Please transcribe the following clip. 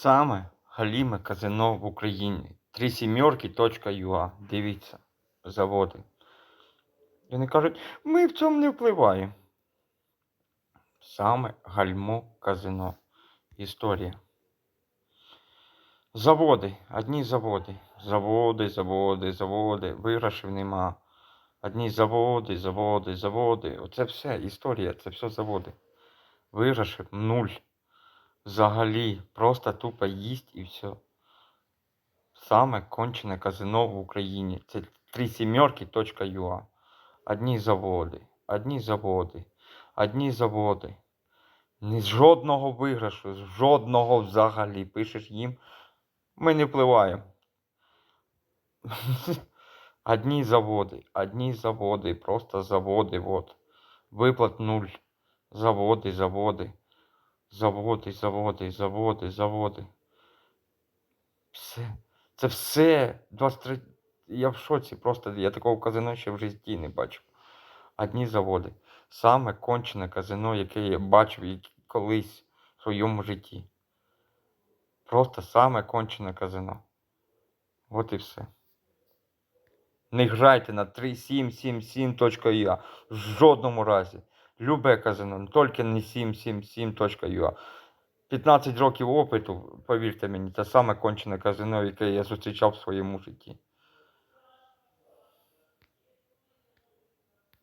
Саме галіме казино в Україні. Три сімерки.ua. Дивіться, заводи. І вони кажуть, ми в цьому не впливаємо. Саме гальмо казино. Історія. Заводи, одні заводи. Заводи, заводи, заводи. Виграшів нема. Одні заводи, заводи, заводи. Оце все історія, це все заводи. Виграшів нуль. Взагалі, просто тупо їсть і все. Саме кончене казино в Україні. Це три сімерки.ua. Одні заводи, одні заводи, одні заводи. Ні жодного виграшу, жодного взагалі. Пишеш їм. Ми не впливаємо. Одні заводи, одні заводи, просто заводи, вот. Виплат нуль. Заводи, заводи. Заводи, заводи, заводи, заводи. Все. Це все. 23... Я в шоці просто. Я такого казино ще в житті не бачив. Одні заводи. Саме кончене казино, яке я бачив колись в своєму житті. Просто саме кончене казино. От і все. Не грайте на 3777.ua. В жодному разі. Любе казино, не тільки не 777.ua. 15 років опиту, повірте мені, це саме кончене казино, яке я зустрічав в своєму житті.